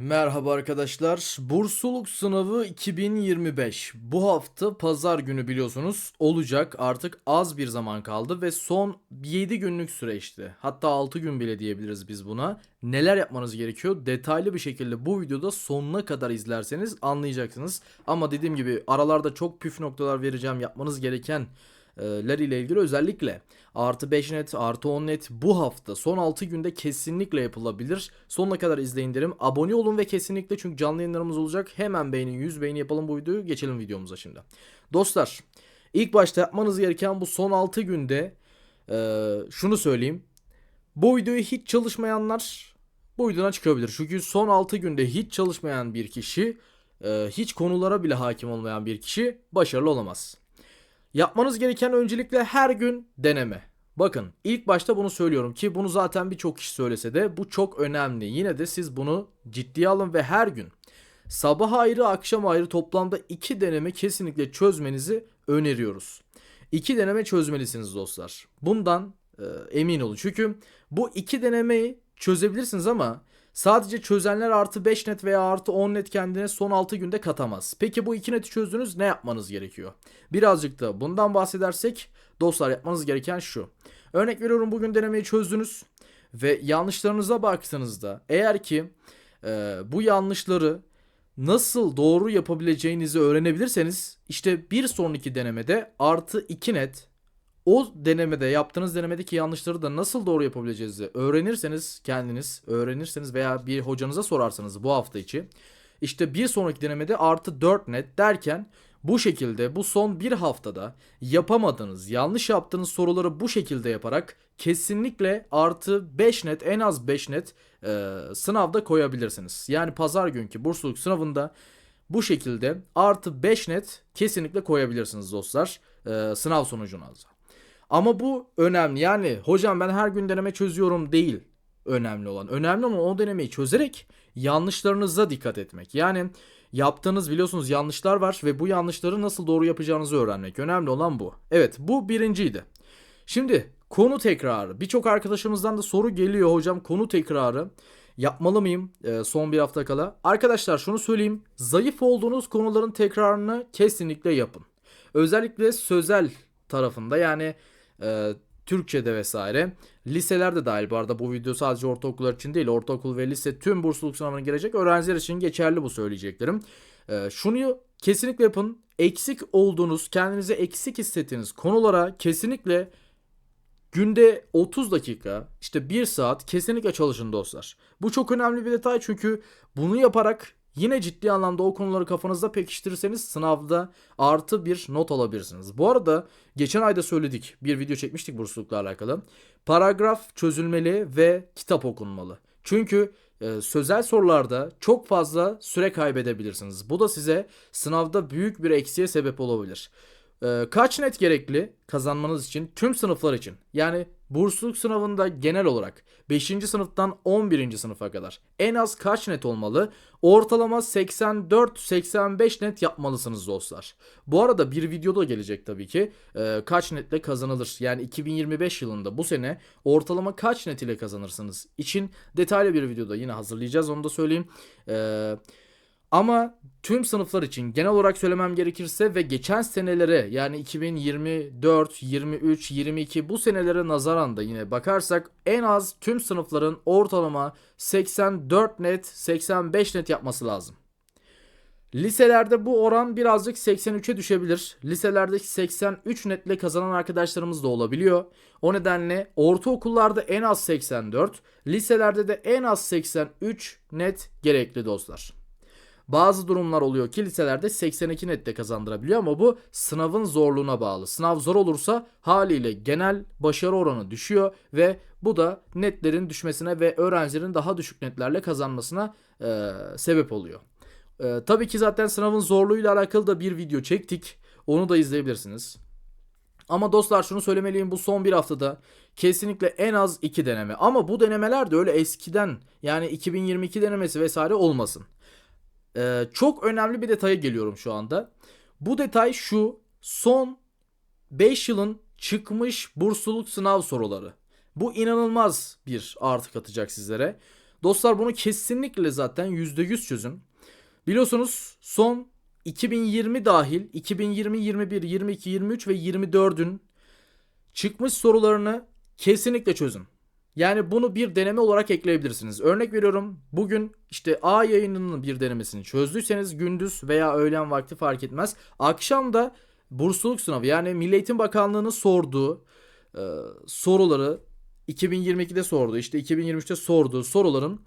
Merhaba arkadaşlar. Bursluluk sınavı 2025. Bu hafta pazar günü biliyorsunuz olacak. Artık az bir zaman kaldı ve son 7 günlük süreçti. Hatta 6 gün bile diyebiliriz biz buna. Neler yapmanız gerekiyor? Detaylı bir şekilde bu videoda sonuna kadar izlerseniz anlayacaksınız. Ama dediğim gibi aralarda çok püf noktalar vereceğim. Yapmanız gereken ile ilgili özellikle artı 5 net artı 10 net bu hafta son 6 günde kesinlikle yapılabilir. Sonuna kadar izleyin derim. Abone olun ve kesinlikle çünkü canlı yayınlarımız olacak. Hemen beğenin 100 beğeni yapalım bu videoyu. Geçelim videomuza şimdi. Dostlar ilk başta yapmanız gereken bu son 6 günde e, şunu söyleyeyim. Bu videoyu hiç çalışmayanlar bu videodan çıkabilir. Çünkü son 6 günde hiç çalışmayan bir kişi hiç konulara bile hakim olmayan bir kişi başarılı olamaz. Yapmanız gereken öncelikle her gün deneme. Bakın ilk başta bunu söylüyorum ki bunu zaten birçok kişi söylese de bu çok önemli. Yine de siz bunu ciddiye alın ve her gün sabah ayrı akşam ayrı toplamda iki deneme kesinlikle çözmenizi öneriyoruz. İki deneme çözmelisiniz dostlar. Bundan e, emin olun. Çünkü bu iki denemeyi çözebilirsiniz ama Sadece çözenler artı 5 net veya artı 10 net kendine son 6 günde katamaz. Peki bu 2 neti çözdünüz ne yapmanız gerekiyor? Birazcık da bundan bahsedersek dostlar yapmanız gereken şu. Örnek veriyorum bugün denemeyi çözdünüz ve yanlışlarınıza baktığınızda eğer ki e, bu yanlışları nasıl doğru yapabileceğinizi öğrenebilirseniz işte bir sonraki denemede artı 2 net o denemede yaptığınız denemedeki yanlışları da nasıl doğru yapabileceğinizi öğrenirseniz kendiniz öğrenirseniz veya bir hocanıza sorarsanız bu hafta içi işte bir sonraki denemede artı 4 net derken bu şekilde bu son bir haftada yapamadığınız yanlış yaptığınız soruları bu şekilde yaparak kesinlikle artı 5 net en az 5 net e, sınavda koyabilirsiniz. Yani pazar günkü bursluluk sınavında bu şekilde artı 5 net kesinlikle koyabilirsiniz dostlar e, sınav sonucunuza. Ama bu önemli. Yani hocam ben her gün deneme çözüyorum değil önemli olan. Önemli olan o denemeyi çözerek yanlışlarınıza dikkat etmek. Yani yaptığınız biliyorsunuz yanlışlar var ve bu yanlışları nasıl doğru yapacağınızı öğrenmek. Önemli olan bu. Evet bu birinciydi. Şimdi konu tekrarı. Birçok arkadaşımızdan da soru geliyor hocam konu tekrarı. Yapmalı mıyım e, son bir hafta kala? Arkadaşlar şunu söyleyeyim. Zayıf olduğunuz konuların tekrarını kesinlikle yapın. Özellikle sözel tarafında yani e, Türkçe'de vesaire. Liseler de dahil bu arada bu video sadece ortaokullar için değil ortaokul ve lise tüm bursluluk sınavına girecek öğrenciler için geçerli bu söyleyeceklerim. E, şunu kesinlikle yapın eksik olduğunuz kendinize eksik hissettiğiniz konulara kesinlikle günde 30 dakika işte 1 saat kesinlikle çalışın dostlar. Bu çok önemli bir detay çünkü bunu yaparak Yine ciddi anlamda o konuları kafanızda pekiştirirseniz sınavda artı bir not alabilirsiniz. Bu arada geçen ayda söyledik bir video çekmiştik burslulukla alakalı. Paragraf çözülmeli ve kitap okunmalı. Çünkü e, sözel sorularda çok fazla süre kaybedebilirsiniz. Bu da size sınavda büyük bir eksiğe sebep olabilir. E, kaç net gerekli kazanmanız için tüm sınıflar için? Yani Bursluluk sınavında genel olarak 5. sınıftan 11. sınıfa kadar en az kaç net olmalı? Ortalama 84-85 net yapmalısınız dostlar. Bu arada bir videoda gelecek tabii ki e, kaç netle kazanılır. Yani 2025 yılında bu sene ortalama kaç net ile kazanırsınız için detaylı bir videoda yine hazırlayacağız onu da söyleyeyim. Eee ama tüm sınıflar için genel olarak söylemem gerekirse ve geçen senelere yani 2024, 23, 22 bu senelere nazaran da yine bakarsak en az tüm sınıfların ortalama 84 net, 85 net yapması lazım. Liselerde bu oran birazcık 83'e düşebilir. Liselerdeki 83 netle kazanan arkadaşlarımız da olabiliyor. O nedenle ortaokullarda en az 84, liselerde de en az 83 net gerekli dostlar. Bazı durumlar oluyor ki liselerde 82 nette kazandırabiliyor ama bu sınavın zorluğuna bağlı. Sınav zor olursa haliyle genel başarı oranı düşüyor ve bu da netlerin düşmesine ve öğrencilerin daha düşük netlerle kazanmasına e, sebep oluyor. E, tabii ki zaten sınavın zorluğuyla alakalı da bir video çektik. Onu da izleyebilirsiniz. Ama dostlar şunu söylemeliyim bu son bir haftada kesinlikle en az iki deneme. Ama bu denemeler de öyle eskiden yani 2022 denemesi vesaire olmasın. Ee, çok önemli bir detaya geliyorum şu anda. Bu detay şu. Son 5 yılın çıkmış bursluluk sınav soruları. Bu inanılmaz bir artı katacak sizlere. Dostlar bunu kesinlikle zaten %100 çözün. Biliyorsunuz son 2020 dahil 2020, 21, 22, 23 ve 24'ün çıkmış sorularını kesinlikle çözün. Yani bunu bir deneme olarak ekleyebilirsiniz. Örnek veriyorum bugün işte A yayınının bir denemesini çözdüyseniz gündüz veya öğlen vakti fark etmez. Akşam da bursluluk sınavı yani Milli Eğitim Bakanlığı'nın sorduğu e, soruları 2022'de sordu işte 2023'te sorduğu soruların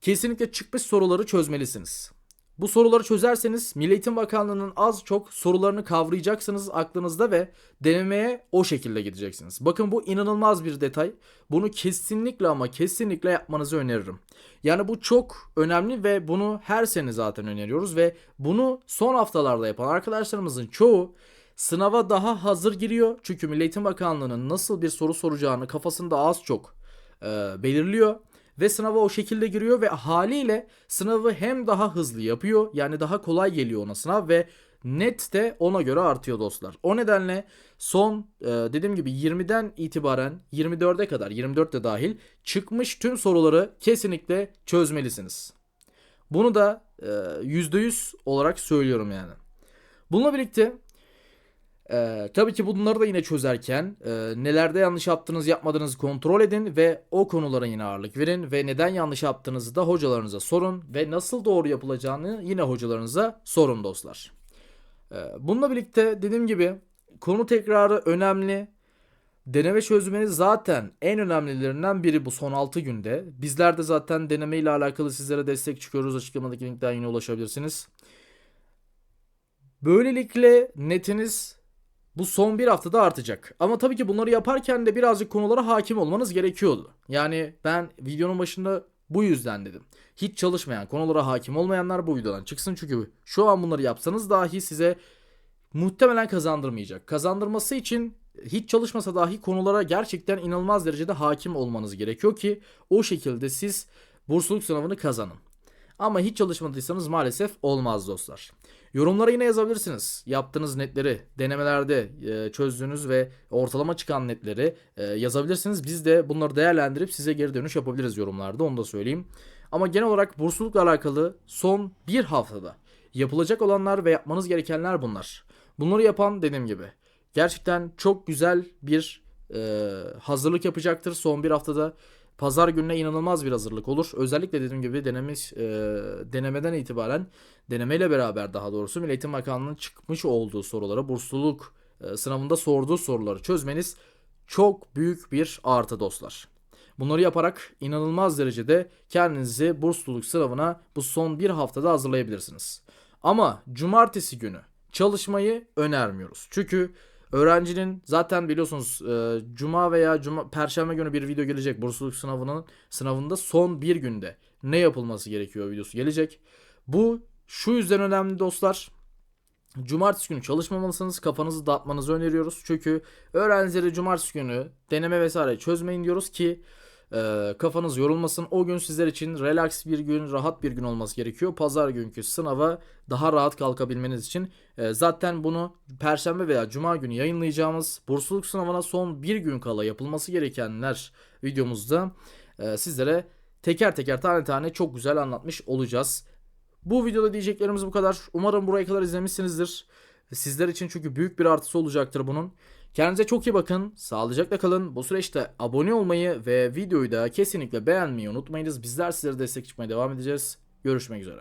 kesinlikle çıkmış soruları çözmelisiniz. Bu soruları çözerseniz Milli Eğitim Bakanlığı'nın az çok sorularını kavrayacaksınız aklınızda ve denemeye o şekilde gideceksiniz. Bakın bu inanılmaz bir detay. Bunu kesinlikle ama kesinlikle yapmanızı öneririm. Yani bu çok önemli ve bunu her sene zaten öneriyoruz ve bunu son haftalarda yapan arkadaşlarımızın çoğu sınava daha hazır giriyor. Çünkü Milli Eğitim Bakanlığı'nın nasıl bir soru soracağını kafasında az çok e, belirliyor ve sınava o şekilde giriyor ve haliyle sınavı hem daha hızlı yapıyor yani daha kolay geliyor ona sınav ve net de ona göre artıyor dostlar. O nedenle son e, dediğim gibi 20'den itibaren 24'e kadar 24 de dahil çıkmış tüm soruları kesinlikle çözmelisiniz. Bunu da e, %100 olarak söylüyorum yani. Bununla birlikte ee, tabii ki bunları da yine çözerken e, nelerde yanlış yaptığınızı yapmadığınızı kontrol edin ve o konulara yine ağırlık verin ve neden yanlış yaptığınızı da hocalarınıza sorun ve nasıl doğru yapılacağını yine hocalarınıza sorun dostlar. Ee, bununla birlikte dediğim gibi konu tekrarı önemli. Deneme çözmeniz zaten en önemlilerinden biri bu son 6 günde. Bizler de zaten deneme ile alakalı sizlere destek çıkıyoruz. Açıklamadaki linkten yine ulaşabilirsiniz. Böylelikle netiniz bu son bir haftada artacak. Ama tabii ki bunları yaparken de birazcık konulara hakim olmanız gerekiyordu. Yani ben videonun başında bu yüzden dedim. Hiç çalışmayan, konulara hakim olmayanlar bu videodan çıksın. Çünkü şu an bunları yapsanız dahi size muhtemelen kazandırmayacak. Kazandırması için hiç çalışmasa dahi konulara gerçekten inanılmaz derecede hakim olmanız gerekiyor ki o şekilde siz bursluluk sınavını kazanın. Ama hiç çalışmadıysanız maalesef olmaz dostlar. Yorumlara yine yazabilirsiniz. Yaptığınız netleri, denemelerde e, çözdüğünüz ve ortalama çıkan netleri e, yazabilirsiniz. Biz de bunları değerlendirip size geri dönüş yapabiliriz yorumlarda onu da söyleyeyim. Ama genel olarak burslulukla alakalı son bir haftada yapılacak olanlar ve yapmanız gerekenler bunlar. Bunları yapan dediğim gibi gerçekten çok güzel bir e, hazırlık yapacaktır son bir haftada. Pazar gününe inanılmaz bir hazırlık olur. Özellikle dediğim gibi denemiş, e, denemeden itibaren denemeyle beraber daha doğrusu Milli Eğitim Bakanlığı'nın çıkmış olduğu soruları, bursluluk e, sınavında sorduğu soruları çözmeniz çok büyük bir artı dostlar. Bunları yaparak inanılmaz derecede kendinizi bursluluk sınavına bu son bir haftada hazırlayabilirsiniz. Ama cumartesi günü çalışmayı önermiyoruz. Çünkü Öğrencinin zaten biliyorsunuz e, cuma veya cuma perşembe günü bir video gelecek. Bursluluk sınavının sınavında son bir günde ne yapılması gerekiyor videosu gelecek. Bu şu yüzden önemli dostlar. Cumartesi günü çalışmamalısınız. Kafanızı dağıtmanızı öneriyoruz. Çünkü öğrencileri cumartesi günü deneme vesaire çözmeyin diyoruz ki e, kafanız yorulmasın. O gün sizler için relax bir gün, rahat bir gün olması gerekiyor. Pazar günkü sınava daha rahat kalkabilmeniz için. E, zaten bunu perşembe veya cuma günü yayınlayacağımız bursluluk sınavına son bir gün kala yapılması gerekenler videomuzda e, sizlere teker teker tane tane çok güzel anlatmış olacağız. Bu videoda diyeceklerimiz bu kadar. Umarım buraya kadar izlemişsinizdir. Sizler için çünkü büyük bir artısı olacaktır bunun. Kendinize çok iyi bakın. Sağlıcakla kalın. Bu süreçte abone olmayı ve videoyu da kesinlikle beğenmeyi unutmayınız. Bizler sizlere destek çıkmaya devam edeceğiz. Görüşmek üzere.